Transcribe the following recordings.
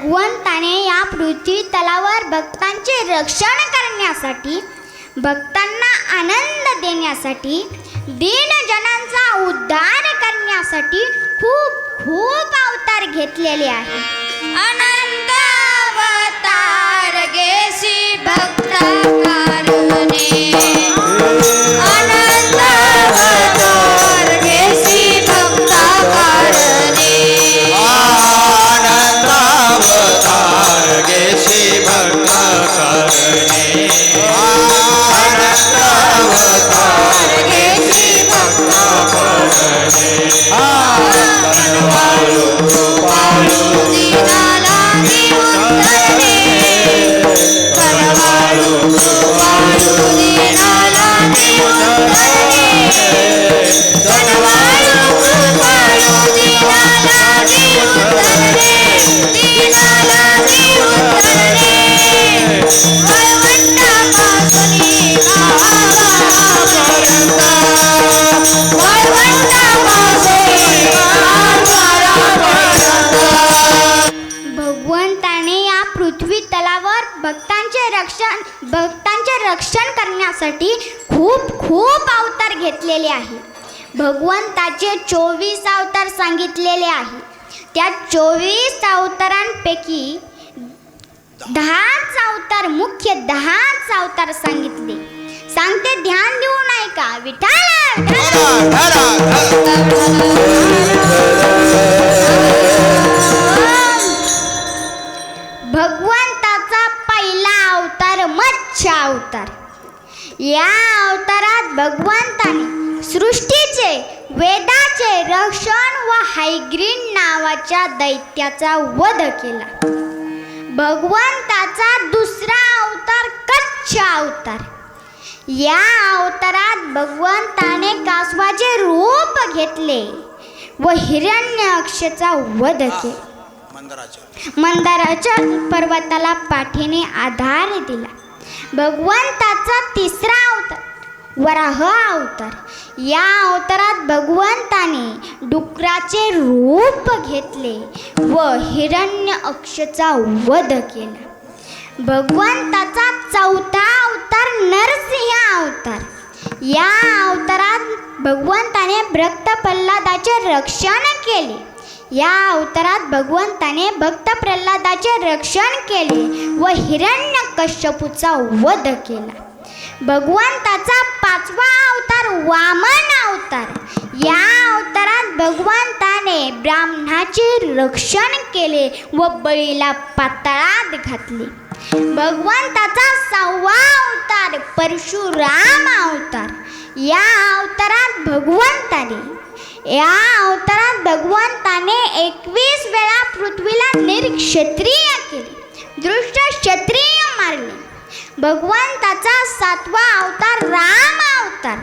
भगवंताने या पृथ्वी तलावर भक्तांचे रक्षण करण्यासाठी भक्तांना आनंद देण्यासाठी दीनजनांचा उद्धार करण्यासाठी खूप खूप अवतार घेतलेले आहे रक्षण करण्यासाठी खूप खूप अवतार घेतलेले आहे. भगवंताचे चोवीस अवतार सांगितलेले आहे. त्या चोवीस अवतारांपैकी दहाच अवतार मुख्य दहाच अवतार सांगितले. सांगते ध्यान देऊ नाही का विठाला पहिला अवतार मत्स्य अवतार. या अवतारात भगवंताने सृष्टीचे वेदाचे रक्षण व हायग्रीन नावाच्या दैत्याचा वध केला. भगवंताचा दुसरा अवतार कच्छ अवतार. या अवतारात भगवंताने कासवाचे रूप घेतले व हिरण्यक्षचा वध केला. मंदिराच्या. मंदाराच्या पर्वताला पाठीने आधार दिला. भगवंताचा तिसरा अवतार वराह अवतार. या अवतारात भगवंताने डुकराचे रूप घेतले व हिरण्य अक्षचा वध केला. भगवंताचा चौथा अवतार नरसिंह अवतार. या अवतारात भगवंताने भक्त प्रल्हादाचे रक्षण केले. या अवतारात भगवंताने भक्त प्रल्हादाचे रक्षण केले व हिरण्य कश्यपूचा वध केला. भगवंताचा पाचवा अवतार वामन अवतार. या अवतारात भगवंताने ब्राह्मणाचे रक्षण केले व बळीला पातळात घातले. भगवंताचा सहावा अवतार परशुराम अवतार. या अवतारात भगवंताने या अवतारात भगवंताने एकवीस वेळा पृथ्वीला निर्क्षत्रिय केले. दृष्ट क्षत्रिय मारले. भगवंताचा सातवा अवतार राम अवतार.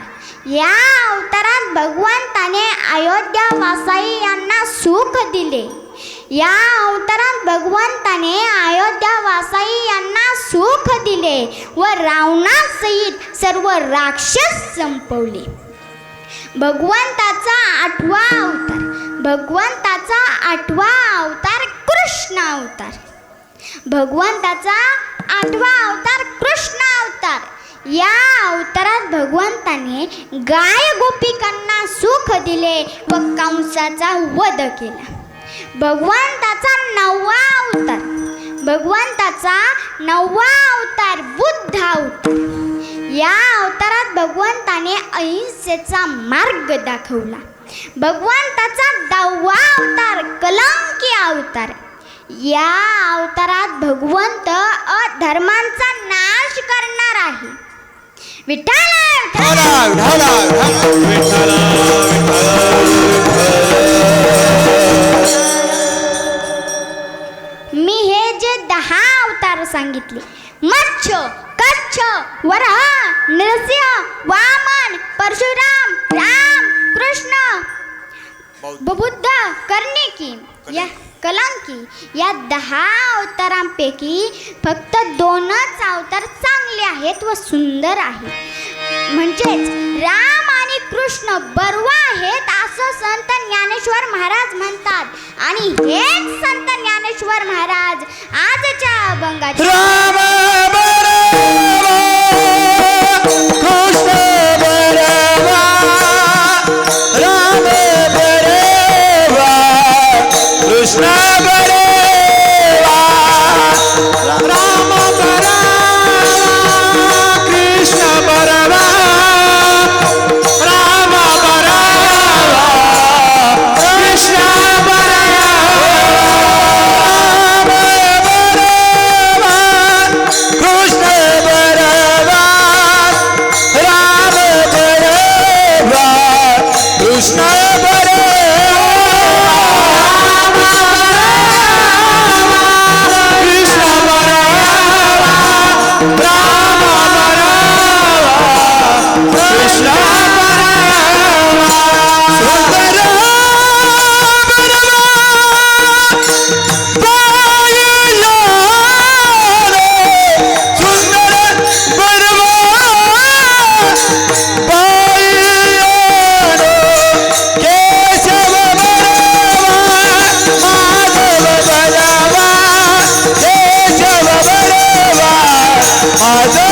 या अवतारात भगवंताने अयोध्या वासाई यांना सुख दिले. या अवतारात भगवंताने अयोध्या वासाई यांना सुख दिले व रावणासहित सर्व राक्षस संपवले. भगवंताचा आठवा अवतार. भगवंताचा आठवा अवतार कृष्ण अवतार. भगवंताचा आठवा अवतार कृष्ण अवतार. या अवतारात भगवंताने गाय गोपिकांना सुख दिले व कंसाचा वध केला. भगवंताचा नववा अवतार. भगवंताचा नववा अवतार बुद्ध अवतार. या अवतारात भगवंताने अहिंसेचा मार्ग दाखवला. भगवंताचा दहावा अवतार कलंकी अवतार. या अवतारात भगवंत अधर्मांचा नाश करणार आहे. विठाला मी हे जे दहा अवतार सांगितले मत्स्य कच्छ वराह नरसिंह वामन परशुराम राम कृष्ण। बुद्ध। कर्णिकी या कलंकी। या दहा अवतारांपैकी फक्त दोनच अवतार चांगले आहेत व सुंदर आहेत. म्हणजेच राम आणि कृष्ण बर्वा आहेत असं संत ज्ञानेश्वर महाराज म्हणतात. आणि हेच संत ज्ञानेश्वर महाराज आजच्या अभंगाचे राम बरवा कृष्ण Adán.